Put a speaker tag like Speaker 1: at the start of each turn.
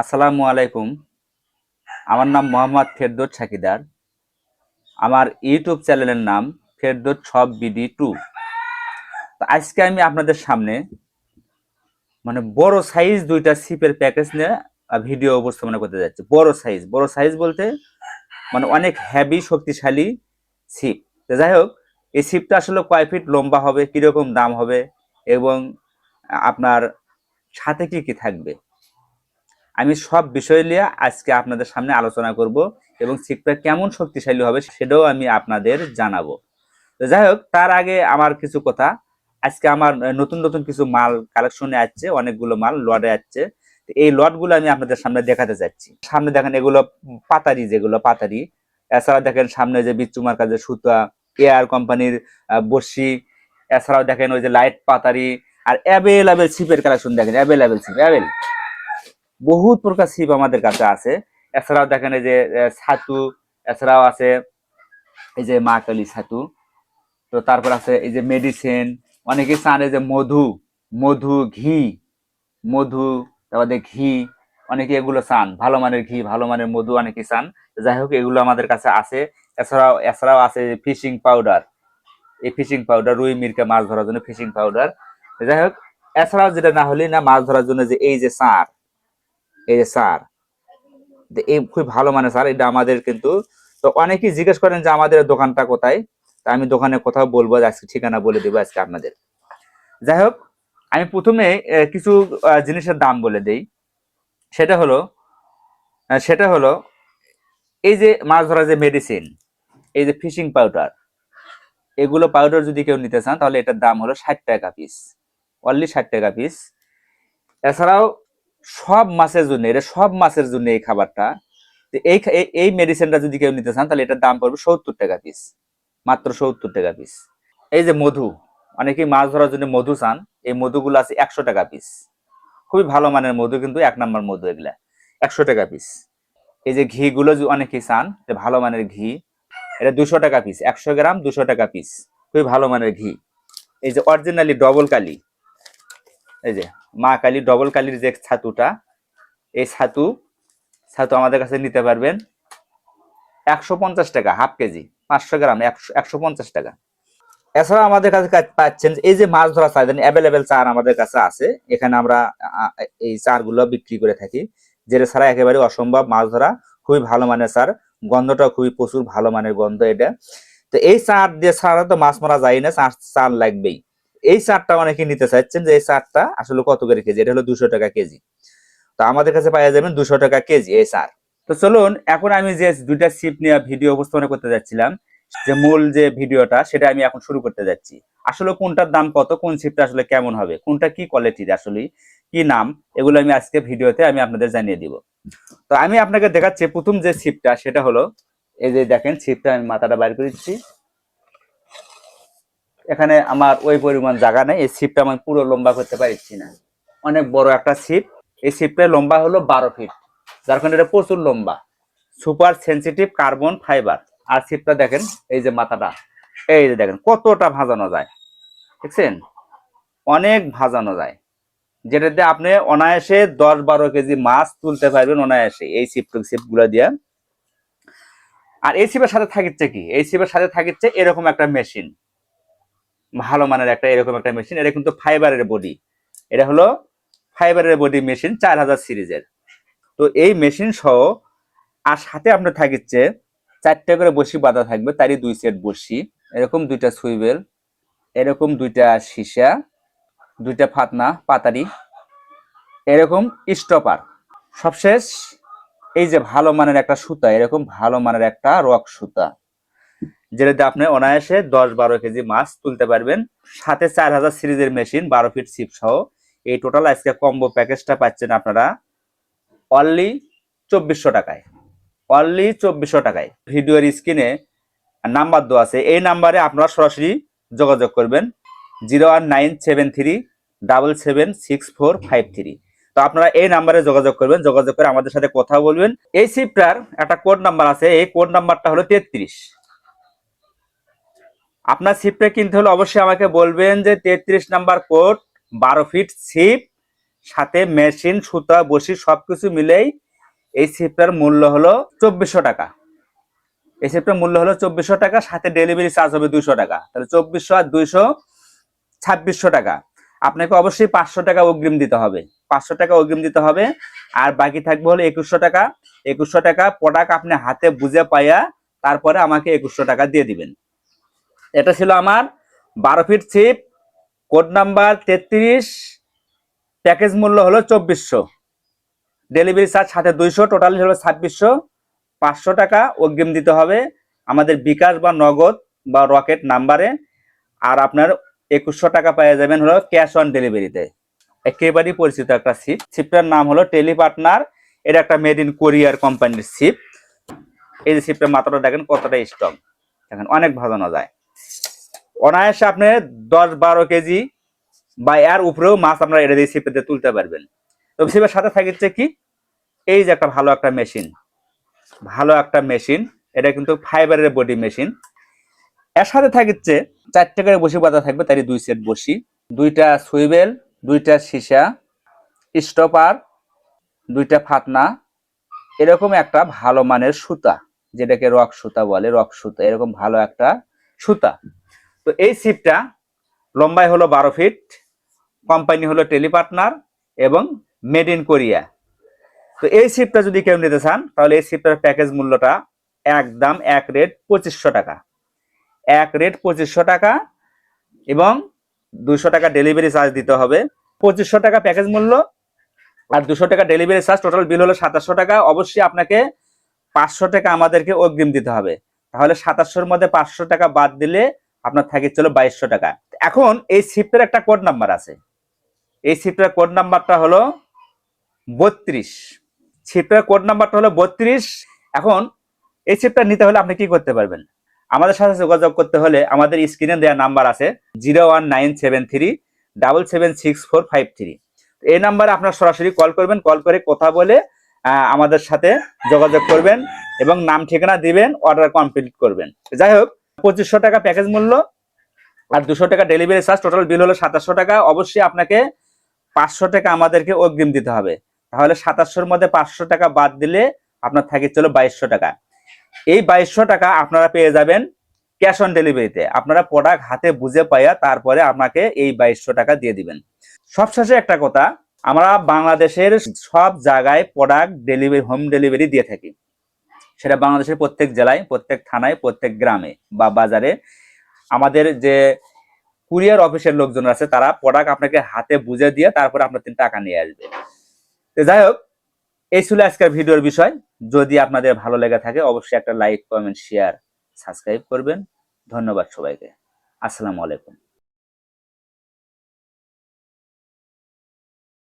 Speaker 1: আসসালামু আলাইকুম। আমার নাম মোহাম্মদ ফেরদৌস সাকিদার। আমার ইউটিউব চ্যানেলের নাম ফেরদৌস সব বিডি টু। তো আজকে আমি আপনাদের সামনে মানে বড় সাইজ দুইটা সিপের প্যাকেজ নিয়ে ভিডিও উপস্থাপনা করতে যাচ্ছি। বড় সাইজ বড় সাইজ বলতে মানে অনেক হ্যাভি শক্তিশালী সিপ। তো যাই হোক, এই সিপটা আসলে কয় ফিট লম্বা হবে, কীরকম দাম হবে এবং আপনার সাথে কি কি থাকবে? আমি সব বিষয় নিয়ে আজকে আপনাদের সামনে আলোচনা করব এবং সিপটা কেমন শক্তিশালী হবে সেটাও আমি আপনাদের জানাব। তো যাই হোক, তার আগে আমার কিছু কথা। আজকে আমার নতুন নতুন কিছু মাল কালেকশনে আসছে অনেকগুলো মাল লটে আসছে এই লটগুলো আমি আপনাদের সামনে দেখাতে চাচ্ছি সামনে দেখেন এগুলো পাতারি, যেগুলো পাতারি। এছাড়াও দেখেন সামনে যে বিচ্চুমার কাজে সুতা এয়ার কোম্পানির বসি এছাড়াও দেখেন ওই যে লাইট পাতারি। আর অ্যাভেলেবেল ছিপের কালেকশন দেখেন অ্যাভেলেবেল ছিপ অ্যাভেল বহুত প্রকার ছিপ আমাদের কাছে আছে। এছাড়াও দেখেন এই যে ছাতু, এছাড়াও আছে এই যে মা কালী ছাতু, তো তারপর আছে এই যে মেডিসিন অনেকে চান এই যে মধু মধু, ঘি, মধু, তারপরে ঘি, অনেকে এগুলো চান, ভালো মানের ঘি, ভালো মানের মধু অনেকে চান যাই হোক, এগুলো আমাদের কাছে আছে। এছাড়াও এছাড়াও আছে ফিশিং পাউডার এই ফিশিং পাউডার রুই মিরকা মাছ ধরার জন্য ফিশিং পাউডার যাই হোক, এছাড়াও যেটা না হলে না, মাছ ধরার জন্য যে এই যে সার এই যে সার এই খুব ভালো মানে স্যার, এটা আমাদের কিন্তু, তো অনেকেই জিজ্ঞেস করেন যে আমাদের দোকানটা কোথায়? তা আমি দোকানে কোথাও বলব, আজকে ঠিকানা বলে দেবো আজকে আপনাদের। যাই হোক, আমি প্রথমে কিছু জিনিসের দাম বলে দেই। সেটা হলো সেটা হলো, এই যে মাছ ধরার যে মেডিসিন এই যে ফিশিং পাউডার এগুলো পাউডার যদি কেউ নিতে চান, তাহলে এটার দাম হলো ষাট টাকা পিস অনলি ষাট টাকা পিস এছাড়াও সব মাছের জন্য, এটা সব মাছের জন্য এই খাবারটা। এই এই- মেডিসিনটা যদি কেউ নিতে চান, তাহলে এটার দাম পড়বে সত্তর টাকা পিস মাত্র সত্তর টাকা পিস এই যে মধু, অনেকেই মাছ ধরার জন্য মধু চান, এই মধুগুলো আছে একশো টাকা পিস খুবই ভালো মানের মধু, কিন্তু এক নম্বর মধু এগুলা, একশো টাকা পিস এই যে ঘি গুলো অনেকেই চান, যে ভালো মানের ঘি, এটা দুশো টাকা পিস একশো গ্রাম দুশো টাকা পিস খুবই ভালো মানের ঘি। এই যে অরিজিনালি ডবল কালি এই যে, মা কালী ডবল কালির যে ছাতুটা, এই ছাতু ছাতু আমাদের কাছে নিতে পারবেন একশো পঞ্চাশ টাকা, হাফ কেজি, পাঁচশো গ্রাম, একশো একশো পঞ্চাশ টাকা। এছাড়া আমাদের কাছে পাচ্ছেন এই যে মাছ ধরা চার অ্যাভেলেবেল চার আমাদের কাছে আছে। এখানে আমরা এই চারগুলো বিক্রি করে থাকি। যেটা ছাড়া একেবারে অসম্ভব মাছ ধরা, খুবই ভালো মানের চার গন্ধটা খুবই প্রচুর ভালো মানের গন্ধ এটা। তো এই চার দিয়ে ছাড়া তো মাছ মারা যায় না চার চার লাগবেই। এই চারটা অনেকে নিতে চাচ্ছেন যে এই চারটা আসলে কত করে কেজি? এটা হলো দুশো টাকা কেজি। তো আমাদের কাছে পাওয়া যাবেন দুশো টাকা কেজি এই চার। তো চলুন, এখন আমি যে দুইটা সিপ নিয়ে ভিডিও উপস্থাপনা করতে যাচ্ছিলাম, যে মূল যে ভিডিওটা সেটা আমি এখন শুরু করতে যাচ্ছি। আসলে কোনটার দাম কত, কোন সিপটা আসলে কেমন হবে, কোনটা কি কোয়ালিটির আসলে, কি নাম, এগুলো আমি আজকে ভিডিওতে আমি আপনাদের জানিয়ে দিব। তো আমি আপনাকে দেখাচ্ছি প্রথম যে সিপটা সেটা হলো, এই যে দেখেন সিপটা আমি মাথাটা বাইর করে দিচ্ছি। এখানে আমার ওই পরিমাণ জায়গা নেই, এই ছিপটা আমি পুরো লম্বা করতে পারছি না। অনেক বড় একটা ছিপ এই ছিপটার লম্বা হলো বারো ফিট যার কারণে এটা প্রচুর লম্বা। সুপার সেন্সিটিভ কার্বন ফাইবার আর ছিপটা দেখেন, এই যে মাথাটা, এই যে দেখেন, কতটা ভাজানো যায়। দেখছেন? অনেক ভাজানো যায়। যেটাতে আপনি অনায়াসে দশ বারো কেজি মাছ তুলতে পারবেন অনায়াসে, এই ছিপ ছিপগুলো দিয়ে। আর এই ছিপের সাথে থাকিচ্ছে কি? এই ছিপের সাথে থাকিচ্ছে এরকম একটা মেশিন ভালো মানের একটা এরকম একটা মেশিন এটা কিন্তু ফাইবারের বডি এটা হলো ফাইবারের বডি মেশিন চার হাজার সিরিজের। তো এই মেশিন সহ আর সাথে আপনার থাকিচ্ছে চারটে করে বসি বাঁধা থাকবে, তারই দুই সেট বসি। এরকম দুইটা সুইবেল এরকম দুইটা সীসা, দুইটা ফাতনা, পাতারি। এরকম স্টপার সবশেষ এই যে ভালো মানের একটা সুতা, এরকম ভালো মানের একটা রক সুতা। যেটাতে আপনি অনায়াসে দশ বারো কেজি মাছ তুলতে পারবেন। সাথে চার হাজার সিরিজের মেশিন, বারো ফিট সিপ সহ। এই টোটাল আজকে কম্বো প্যাকেজটা পাচ্ছেন আপনারা অনলি চব্বিশশো টাকায়। অনলি চব্বিশশো টাকায়। ভিডিওর স্ক্রিনে নাম্বার দেওয়া আছে। এই নাম্বারে আপনারা সরাসরি যোগাযোগ করবেন। Zero one nine seven three double seven six four five three. তো আপনারা এই নাম্বারে যোগাযোগ করবেন। যোগাযোগ করে আমাদের সাথে কথা বলবেন। এই সিপটার একটা কোড নাম্বার আছে। এই কোড নাম্বারটা হলো তেত্রিশ। আপনার সিপটা কিনতে হলে অবশ্যই আমাকে বলবেন যে তেত্রিশ নাম্বার কোট বারো ফিট সিপ সাথে মেশিন সুতা, বসি সব কিছু মিলেই এই সিপটার মূল্য হলো চব্বিশশো টাকা। এই সিপটার মূল্য হলো চব্বিশশো টাকা, সাথে ডেলিভারি চার্জ হবে দুইশো টাকা। তাহলে চব্বিশশো আর দুইশো, ছাব্বিশশো টাকা। আপনাকে অবশ্যই পাঁচশো টাকা অগ্রিম দিতে হবে। পাঁচশো টাকা অগ্রিম দিতে হবে। আর বাকি থাকবে হলো একুশশো টাকা। একুশশো টাকা প্রোডাক্ট আপনি হাতে বুঝে পাইয়া তারপরে আমাকে একুশশো টাকা দিয়ে দিবেন। এটা ছিল আমার বারো ফিট ছিপ কোড নাম্বার তেত্রিশ প্যাকেজ মূল্য হলো চব্বিশশো। ডেলিভারি চার্জ সাথে দুইশো টোটাল হলো ছাব্বিশশো। পাঁচশো টাকা অগ্রিম দিতে হবে আমাদের বিকাশ বা নগদ বা রকেট নাম্বারে। আর আপনার একুশশো টাকা পেয়ে যাবেন হলো ক্যাশ অন ডেলিভারিতে একেবারেই পরিচিত একটা সিপ সিপটার নাম হলো টেলি পার্টনার এটা একটা মেড ইন কোরিয়ার কোম্পানির সিপ এই যে সিপটার মাত্রাটা দেখেন কতটা স্ট্রং দেখেন অনেক ভাজানো যায়। অনায়াসে আপনি দশ বারো কেজি বা এর উপরেও মাছ আপনারা এটা দিয়ে সিপে দিয়ে তুলতে পারবেন। তো সিপের সাথে থাকছে কি? এই যে একটা ভালো একটা মেশিন। ভালো একটা মেশিন। এটা কিন্তু ফাইবারের বডি মেশিন। এর সাথে থাকছে চারটে করে বসি বাঁধা থাকবে, তারই দুই সেট বসি। দুইটা সুইবেল, দুইটা সীসা, স্টপার, দুইটা ফাতনা এরকম একটা ভালো মানের সুতা, যেটাকে রক সুতা বলে, রক সুতা। এরকম ভালো একটা সুতা। তো এই সিপটা লম্বায় হলো বারো ফিট, কোম্পানি হলো টেলিপার্টনার এবং মেড ইন কোরিয়া। তো এই সিপটা যদি কেউ নিতে চান, তাহলে এই সিপটার প্যাকেজ মূল্যটা একদম এক রেট পঁচিশশো টাকা। এক রেট পঁচিশশো টাকা এবং দুশো টাকা ডেলিভারি চার্জ দিতে হবে। পঁচিশশো টাকা প্যাকেজ মূল্য আর দুশো টাকা ডেলিভারি চার্জ, টোটাল বিল হলো সাতাশশো টাকা। অবশ্যই আপনাকে পাঁচশো টাকা আমাদেরকে অগ্রিম দিতে হবে। তাহলে সাতাশশোর মধ্যে পাঁচশো টাকা বাদ দিলে আপনার থাকে চলো বাইশশো টাকা। এখন এই শিফটের একটা কোড নাম্বার আছে। এই শিফটের কোড নাম্বারটা হলো বত্রিশ। শিফটের কোড নাম্বারটা হলো বত্রিশ। এখন এই শিফটটা নিতে হলে আপনি কি করতে পারবেন? আমাদের সাথে যোগাযোগ করতে হলে আমাদের স্ক্রিনে দেওয়া নাম্বার আছে zero one nine seven three double seven six four five three এই নাম্বারে আপনার সরাসরি কল করবেন কল করে কথা বলে আমাদের সাথে যোগাযোগ করবেন এবং নাম ঠিকানা দিবেন অর্ডার কমপ্লিট করবেন। যাই হোক, পঁচিশশো টাকা প্যাকেজ মূল্য আর দুশো টাকা ডেলিভারি চার্জ টোটাল বিল হলো সাতাশশো টাকা। অবশ্যই আপনাকে পাঁচশো টাকা আমাদেরকে অগ্রিম দিতে হবে। তাহলে সাতাশশোর মধ্যে পাঁচশো টাকা বাদ দিলে আপনার থাকে চলো বাইশশো টাকা। এই বাইশশো টাকা আপনারা পেয়ে যাবেন ক্যাশ অন ডেলিভারিতে আপনারা প্রোডাক্ট হাতে বুঝে পাইয়া তারপরে আপনাকে এই বাইশশো টাকা দিয়ে দিবেন। সবশেষে একটা কথা আমরা বাংলাদেশের সব জায়গায় প্রোডাক্ট ডেলিভারি হোম ডেলিভারি দিয়ে থাকি। সেটা বাংলাদেশের প্রত্যেক জেলায়, প্রত্যেক থানায়, প্রত্যেক গ্রামে বা বাজারে। আমাদের যে কুরিয়ার অফিসের লোকজন আছে, তারা প্রোডাক্ট আপনাকে হাতে বুঝে দিয়ে তারপরে আপনার তিন টাকা নিয়ে আসবে। তো যাই হোক, এই ছিল আজকের ভিডিওর বিষয়। যদি আপনাদের ভালো লেগে থাকে, অবশ্যই একটা লাইক কমেন্ট শেয়ার সাবস্ক্রাইব করবেন। ধন্যবাদ সবাইকে। আসসালামু আলাইকুম।